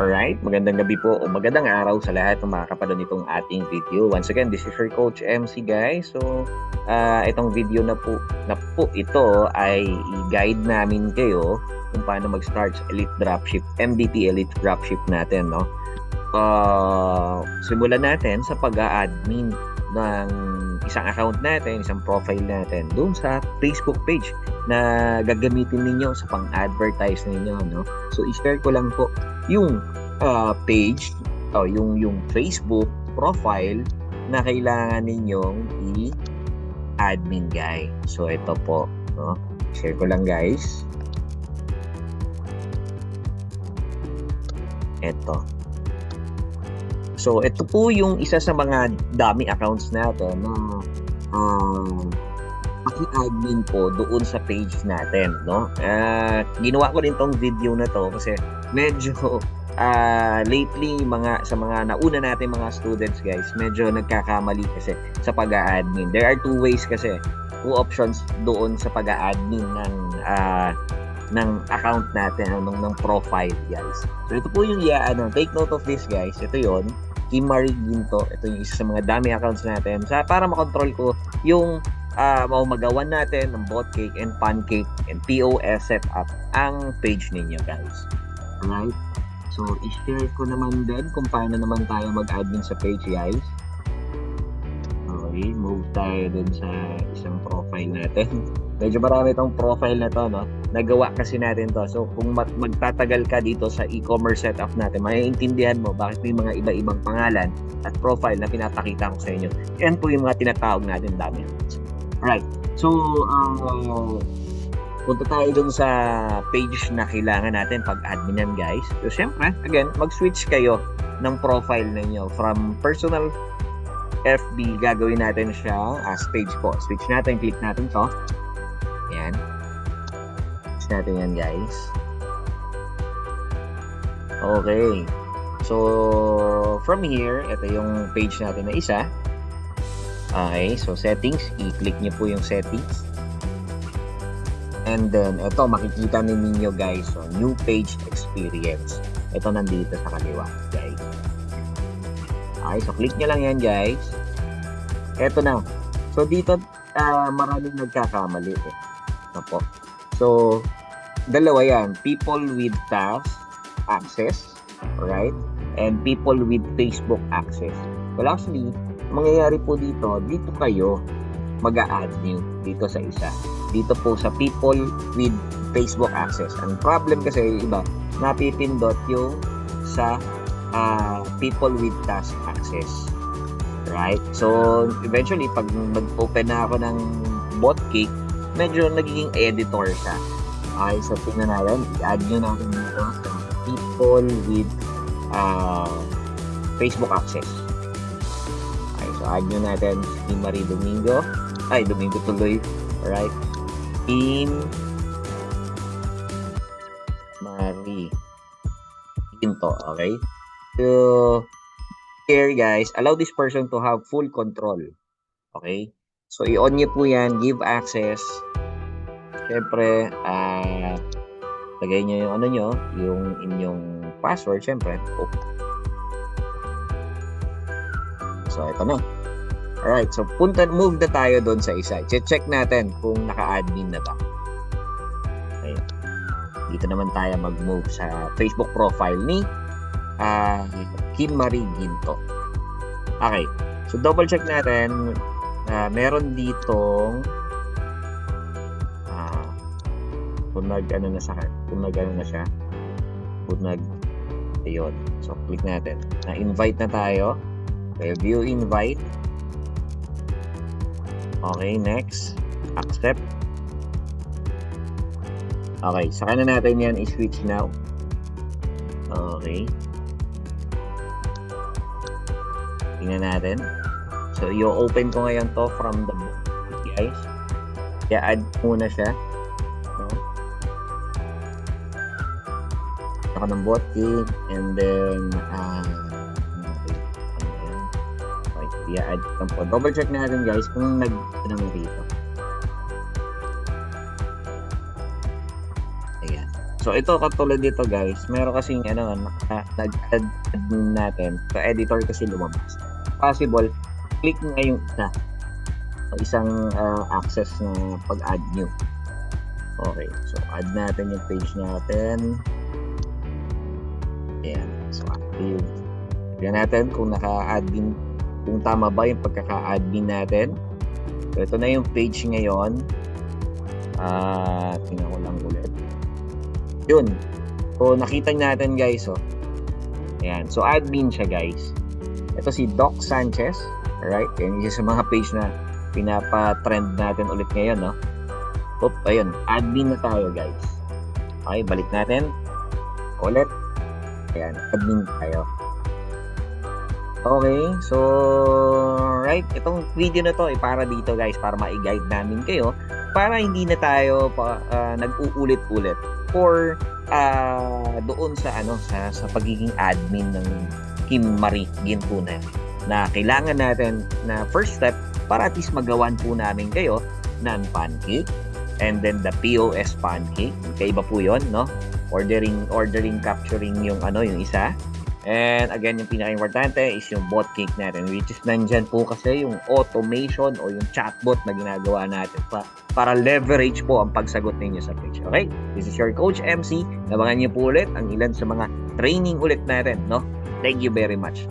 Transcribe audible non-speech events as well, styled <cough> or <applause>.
Alright, magandang gabi po o magandang araw sa lahat ng makakapanood nitong ating video. Once again, this is your Coach MC guys. So, ah itong video na po, na po ito ay i-guide namin kayo kung paano mag-start sa Elite Dropship, MVP Elite Dropship natin, no? Ah, simulan natin sa pag-a-admin ng isang account natin, isang profile natin doon sa Facebook page na gagamitin ninyo sa pang-advertise ninyo, no? So, i-share ko lang po yung ah, page o yung yung Facebook profile na kailangan ninyong i-admin guy. So ito po, no? Share ko lang guys. Ito. So ito po yung isa sa mga dami accounts natin na ah, paki-admin po doon sa page natin, no? Ah, ginawa ko din tong video na to kasi medyo ah lately mga sa mga nauna natin mga students guys, medyo nagkakamali kasi sa pag-admin. There are two ways kasi, two options doon sa pag-admin ng ah, ng account natin, ano, ng, ng profile guys. So ito po yung yeah, ano, take note of this guys. Ito yon Kim Marie Ginto. Ito yung isa sa mga dami accounts natin. Sa, para makontrol ko yung uh, mamagawan natin ng bot cake and pancake and POS setup ang page ninyo guys. Alright? So, i-share ko naman din kung paano naman tayo mag-admin sa page guys. Okay, move tayo dun sa isang profile natin. <laughs> Medyo marami tong profile na to, no? Nagawa kasi natin to. So, kung mag- magtatagal ka dito sa e-commerce setup natin, maiintindihan mo bakit may mga iba-ibang pangalan at profile na pinapakita ko sa inyo. Yan po yung mga tinatawag natin dami. Alright. So, uh, punta tayo dun sa page na kailangan natin pag-adminan guys. So, syempre, again, mag-switch kayo ng profile ninyo from personal FB, gagawin natin siya as page po. Switch natin, click natin to. Yan. Switch natin yan guys. Okay. So, from here, ito yung page natin na isa. Okay, so settings, i-click nyo po yung settings. And then, ito, makikita ninyo guys, so, new page experience. Ito nandito sa kaliwa, guys. Okay, so click nyo lang yan guys. Ito na. So, dito, ah, maraming nagkakamali eh. Ito po. So, dalawa yan. People with task access, right? And people with Facebook access. Well, actually, mangyayari po dito, dito kayo mag-a-add new dito sa isa. Dito po sa people with Facebook access. Ang problem kasi yung iba, napipindot yung sa ah, people with task access. Right? So, eventually, pag mag-open na ako ng botcake, medyo nagiging editor siya. Okay, so tingnan natin. I-add nyo natin dito sa people with ah, Facebook access. Okay, so add nyo natin si Marie Domingo. Ay, Domingo tuloy. Alright. Team Marie Ginto. Okay. So, here guys, allow this person to have full control. Okay? So, i-on nyo po yan. Give access. Siyempre, ah, lagay nyo yung ano nyo, yung inyong password, siyempre. Oh. So, ito na. Alright, so punta, move na tayo doon sa isa. Check natin kung naka-admin na ba. Okay. Dito naman tayo mag-move sa Facebook profile ni ah Kim Marie Ginto. Okay. So double check natin na meron ditong ah kung nag ano na sa kung nag ano na siya kung nag ayun. So click natin. Na invite na tayo. Okay, view invite. Okay, next. Accept. Okay, saka na natin yan i-switch now. Okay. Tingnan natin. So, i-open ko ngayon to from the guys. Kaya add muna siya. Ako ng bot key and then uh, i-add lang po. Double check natin guys kung nag ano na rito. Ayan. So ito katulad dito guys, meron kasing ano naka- nag-add admin natin. So editor kasi lumabas. Possible click nga yung isa. O isang ah, access na pag-add nyo. Okay, so add natin yung page natin. Ayan, so active. Tignan natin kung naka-admin, kung tama ba yung pagkaka-admin natin. So ito na yung page ngayon. Ah, tingnan ko lang ulit. Yun. So nakita natin guys, oh. Ayan, so admin siya guys. Ito si Doc Sanchez. Alright, yan isa sa mga page na pinapa-trend natin ulit ngayon, no? Oop, ayun, admin na tayo guys. Okay, balik natin. Ulit. Ayan, admin tayo. Okay, so right, itong video na to ay para dito guys, para ma-guide namin kayo para hindi na tayo pa, ah, nag-uulit-ulit or ah, doon sa ano sa sa pagiging admin ng Kim Marie Gintunan na kailangan natin na first step para at least magawan po namin kayo ng pancake and then the POS pancake. Kaiba po 'yon, no? Ordering ordering capturing yung ano yung isa. And again, yung pinaka-importante is yung bot cake natin which is nandyan po kasi yung automation o yung chatbot na ginagawa natin pa para leverage po ang pagsagot ninyo sa page. Okay? This is your Coach MC. Nabangan niyo po ulit ang ilan sa mga training ulit natin, no? Thank you very much.